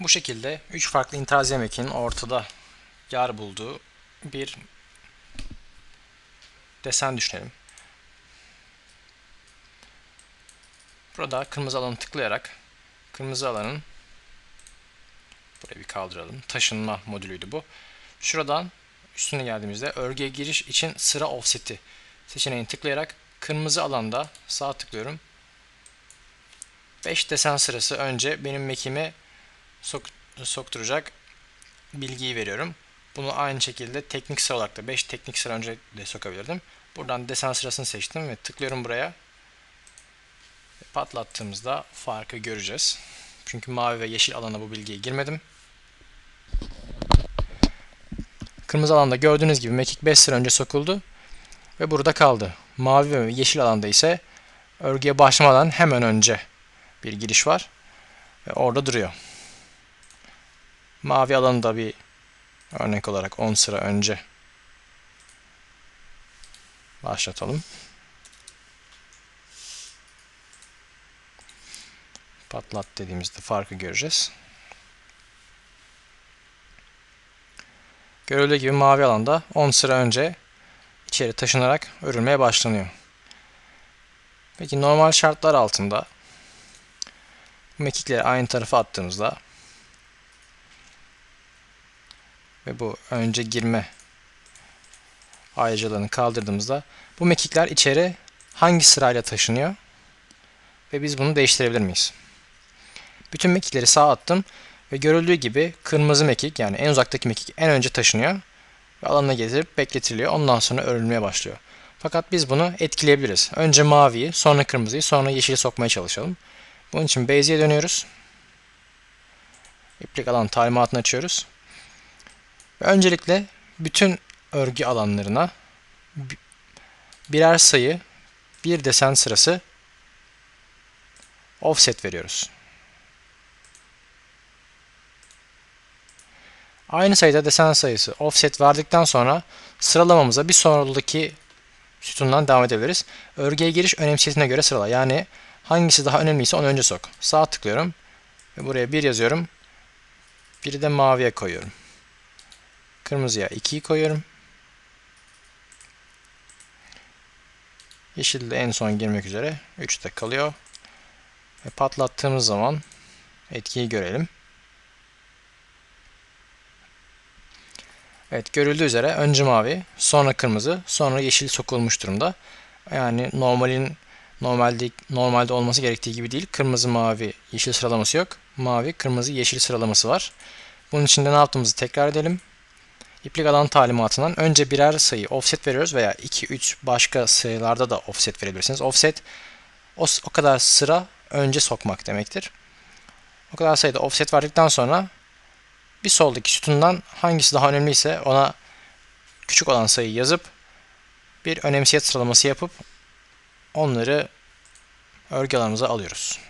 Bu şekilde 3 farklı intaziye mekinin ortada yer bulduğu bir desen düşünelim. Burada kırmızı alanı tıklayarak kırmızı alanın burayı bir kaldıralım. Taşınma modülüydü bu. Şuradan üstüne geldiğimizde örgüye giriş için sıra offset'i seçeneğini tıklayarak kırmızı alanda sağ tıklıyorum. 5 desen sırası önce benim mekime sok sokturacak bilgiyi veriyorum. Bunu aynı şekilde teknik sıra olarak da 5 teknik sıra önce de sokabilirdim. Buradan desen sırasını seçtim ve tıklıyorum buraya. Patlattığımızda farkı göreceğiz. Çünkü mavi ve yeşil alana bu bilgiye girmedim. Kırmızı alanda gördüğünüz gibi mekik 5 sıra önce sokuldu ve burada kaldı. Mavi ve yeşil alanda ise örgüye başlamadan hemen önce bir giriş var ve orada duruyor. Mavi alanı da bir örnek olarak 10 sıra önce başlatalım. Patlat dediğimizde farkı göreceğiz. Görüldüğü gibi mavi alanda 10 sıra önce içeri taşınarak örülmeye başlanıyor. Peki normal şartlar altında bu mekikleri aynı tarafa attığımızda ve bu önce girme ayrıcalığını kaldırdığımızda bu mekikler içeri hangi sırayla taşınıyor ve biz bunu değiştirebilir miyiz? Bütün mekikleri sağa attım ve görüldüğü gibi kırmızı mekik yani en uzaktaki mekik en önce taşınıyor ve alanına getirip bekletiliyor. Ondan sonra örülmeye başlıyor. Fakat biz bunu etkileyebiliriz. Önce maviyi, sonra kırmızıyı, sonra yeşili sokmaya çalışalım. Bunun için Bezi'ye dönüyoruz. İplik alan talimatını açıyoruz. Öncelikle bütün örgü alanlarına birer sayı, bir desen sırası offset veriyoruz. Aynı sayıda desen sayısı offset verdikten sonra sıralamamıza bir sonraki sütundan devam edebiliriz. Örgüye giriş önemsizliğine göre sırala. Yani hangisi daha önemliyse onu önce sok. Sağ tıklıyorum ve buraya 1 yazıyorum. Biri de maviye koyuyorum. Kırmızıya 2'yi koyuyorum. Yeşil de en son girmek üzere 3'te kalıyor. Ve patlattığımız zaman etkiyi görelim. Evet görüldüğü üzere önce mavi, sonra kırmızı, sonra yeşil sokulmuş durumda. Yani normalin normalde normalde olması gerektiği gibi değil. Kırmızı, mavi, yeşil sıralaması yok. Mavi, kırmızı, yeşil sıralaması var. Bunun için de ne yaptığımızı tekrar edelim. İplik alan talimatından önce birer sayı offset veriyoruz veya 2, 3 başka sayılarda da offset verebilirsiniz. Offset o, o kadar sıra önce sokmak demektir. O kadar sayıda offset verdikten sonra bir soldaki sütundan hangisi daha önemliyse ona küçük olan sayıyı yazıp bir önemsiyet sıralaması yapıp onları örgü alanımıza alıyoruz.